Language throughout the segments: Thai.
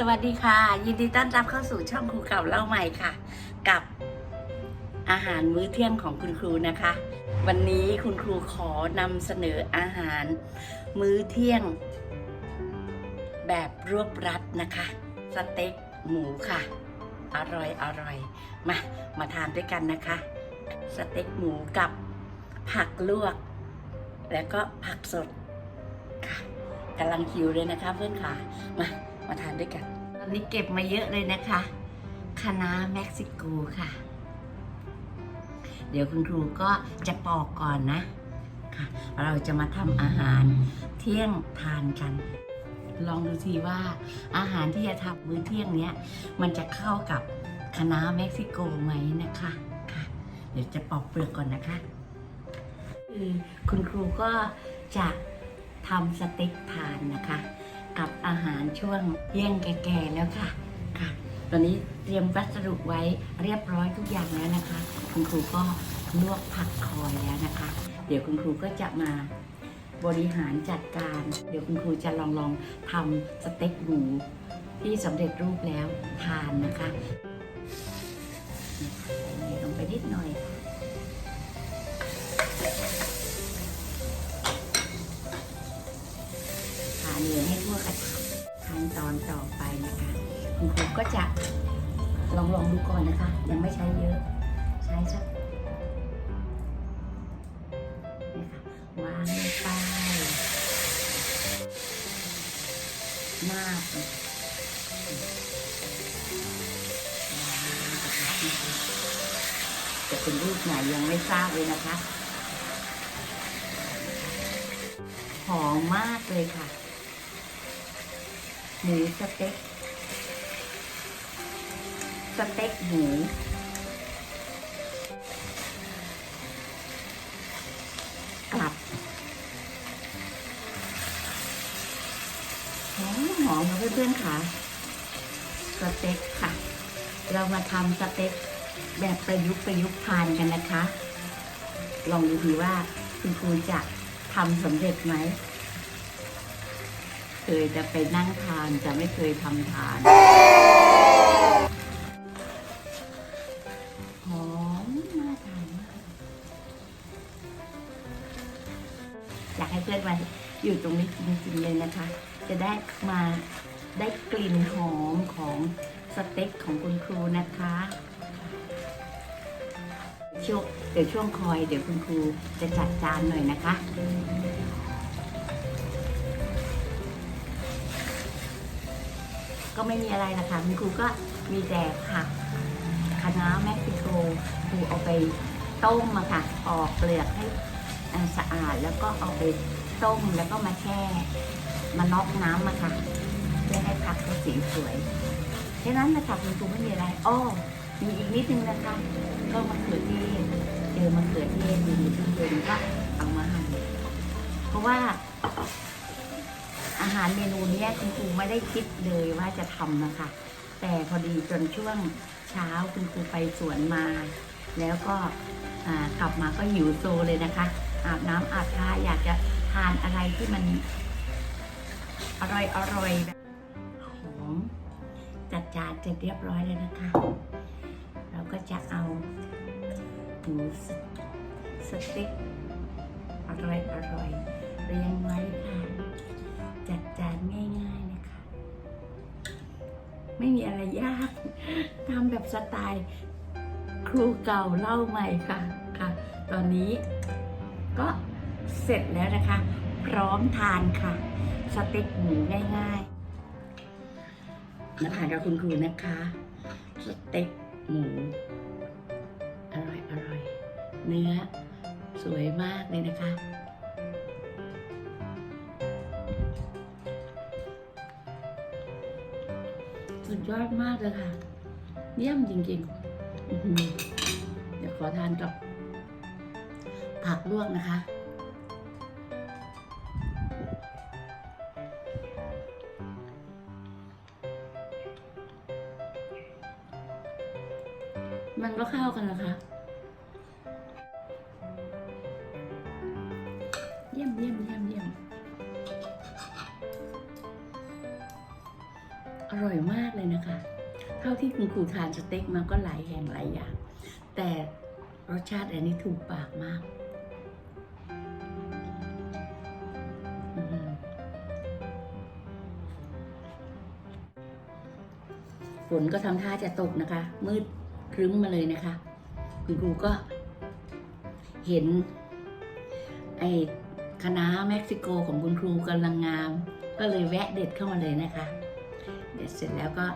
สวัสดีค่ะ ยินดีต้อนรับเข้าสู่ช่องครูเก่าเล่าใหม่ค่ะ กับอาหารมื้อเที่ยงของคุณครูนะคะ วันนี้คุณครูขอนำเสนออาหาร มื้อเที่ยง แบบรวบรัดนะคะ สเต็กหมูค่ะ อร่อยอร่อยมามาทานด้วยกันนะคะ สเต็กหมูกับผักลวก แล้วก็ผักสดค่ะกำลังคิวเลยนะคะเพื่อนค่ะ มา มาทานด้วยกันตอนนี้เก็บมาเยอะเลยนะคะคะน้าเม็กซิโกค่ะ เดี๋ยวคุณครูก็จะปอกก่อนนะค่ะ เราจะมาทำอาหารเที่ยงทานกัน ลองดูสิว่าอาหารที่จะทำมื้อเที่ยงเนี้ย มันจะเข้ากับคะน้าเม็กซิโกไหมนะคะค่ะ เดี๋ยวจะปอกเปลือกก่อนนะคะคือคุณครูก็จะทำสเต็กทานนะคะ กับอาหารช่วงเที่ยงแก่ๆแล้วค่ะค่ะ ตอนนี้เตรียมวัสดุไว้เรียบร้อยทุกอย่างแล้วนะคะ คุณครูก็ลวกผักคอยแล้วนะคะ เดี๋ยวคุณครูก็จะมาบริหารจัดการ เดี๋ยวคุณครูจะลองลองทำสเต็กหมูที่สำเร็จรูปแล้วทานนะคะ วกระทะขั้นตอนต่อไปนะคะคุณครูก็จะลองลองดูก่อนนะคะ ยังไม่ใช้เยอะ ใช้สักนี่ค่ะวางลงไปหน้ากนะคะจะเป็นรูปไหนยังไม่ทราบเลยนะคะ หอมมากเลยค่ะ หมูสเต็ก สเต็กหมูกลับหอมหอมค่ะเพื่อนๆค่ะ สเต็กค่ะ เรามาทำสเต็กแบบประยุกต์ประยุกต์ทานกันนะคะ ลองดูดีว่าคุณครูจะทำสำเร็จไหม เคยจะไปนั่งทานจะไม่เคยทำทานหอมน่าทานมากอยากให้เพื่อนมาอยู่ตรงนี้จริงๆเลยนะคะ จะได้มาได้กลิ่นหอมของสเต็กของคุณครูนะคะช่วงเดี๋ยวช่วงคอยเดี๋ยวคุณครูจะจัดจานหน่อยนะคะ ก็ไม่มีอะไรละค่ะคุณครูก็มีแต่ผักคะน้าเม็กซิโกครูเอาไปต้มมาค่ะปอกเปลือกให้สะอาดแล้วก็เอาไปต้มแล้วก็มาแช่มาน็อกน้ำมาค่ะเพื่อให้ผักเขาสีสวยแค่นั้นนะคะคุณครูไม่มีอะไรอ้อมีอีกนิดนึงนะคะ ก็มะเขือเทศเจอมะเขือเทศอยู่เย็นก็เอามาหั่นเพราะว่า อาหารเมนูนี้คุณครูไม่ได้คิดเลยว่าจะทำนะคะ แต่พอดีจนช่วงเช้าคุณครูไปสวนมา แล้วก็กลับมาก็หิวโซเลยนะคะ อาบน้ำอาบท่าอยากจะทานอะไรที่มันอร่อยอร่อยแบบหอมจัดจานเสร็จเรียบร้อยเลยนะคะ เราก็จะเอาหมูสสเต็กอร่อยอร่อยเรียงไว้ค่ะ จัดจานง่ายๆนะคะ ไม่มีอะไรยากทำแบบสไตล์ครูเก่าเล่าใหม่ค่ะค่ะ ตอนนี้ก็เสร็จแล้วนะคะ พร้อมทานค่ะ สเต็กหมูง่ายๆมาทานกับคุณครูนะคะ สเต็กหมูอร่อยอร่อยเนื้อสวยมากเลยนะคะ สุดยอดมากเลยค่ะ เยี่ยมจริงๆเดี๋ยวขอทานกับ ผักลวกนะคะ มันก็เข้ากันนะคะ เยี่ยมเยี่ยม อร่อยมากเลยนะคะ เท่าที่คุณครูทานสเต็กมาก็หลายแห่งหลายอย่าง แต่รสชาติอันนี้ถูกปากมากฝนก็ทำท่าจะตกนะคะ มืดครึ้มมาเลยนะคะ คุณครูก็เห็น ไอ้คณะเม็กซิโกของคุณครูกำลังงาม ก็เลยแวะเด็ดเข้ามาเลยนะคะ เด็ดเสร็จแล้วก็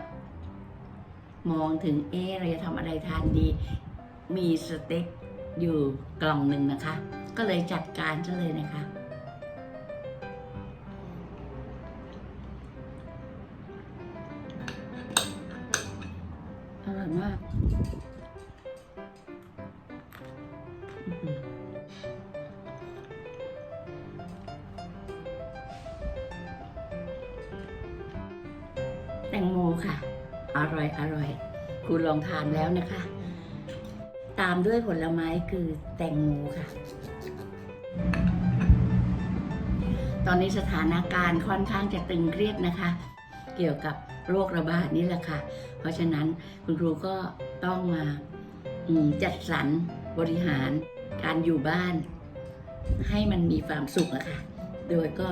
มองถึงเอเราจะทำอะไรทานดี มีสเต็กอยู่กล่องหนึ่งนะคะ ก็เลยจัดการซะเลยนะคะ อร่อยมาก แตงโมค่ะ อร่อยอร่อย คุณลองทานแล้วนะคะ ตามด้วยผลไม้คือแตงโมค่ะ ตอนนี้สถานการณ์ค่อนข้างจะตึงเครียดนะคะ เกี่ยวกับโรคระบาดนี่แหละค่ะ เพราะฉะนั้นคุณครูก็ต้องมาจัดสรรบริหารการอยู่บ้าน ให้มันมีความสุขอะค่ะ โดยก็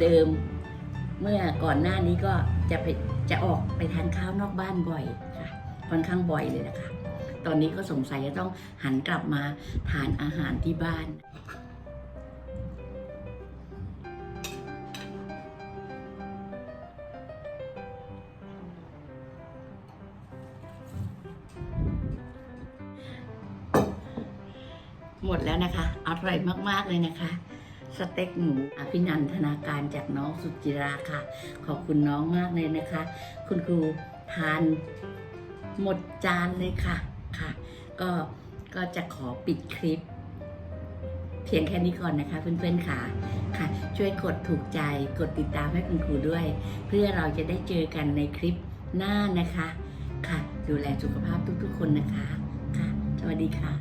เดิม เมื่อก่อนหน้านี้ก็จะไปจะออกไปทานข้าวนอกบ้านบ่อยค่ะค่อนข้างบ่อยเลยนะคะ ตอนนี้ก็สงสัยจะต้องหันกลับมาทานอาหารที่บ้านหมดแล้วนะคะ อร่อยมาก ๆ เลยนะคะ สเต็กหมูอภินันทนาการจากน้องสุจิราค่ะ ขอบคุณน้องมากเลยนะคะ คุณครูทานหมดจานเลยค่ะค่ะ ก็ก็จะขอปิดคลิป เพียงแค่นี้ก่อนนะคะ เพื่อนๆค่ะค่ะ ช่วยกดถูกใจกดติดตามให้คุณครูด้วย เพื่อเราจะได้เจอกันในคลิปหน้านะคะ ค่ะ ดูแลสุขภาพทุกๆคนนะคะค่ะ สวัสดีค่ะ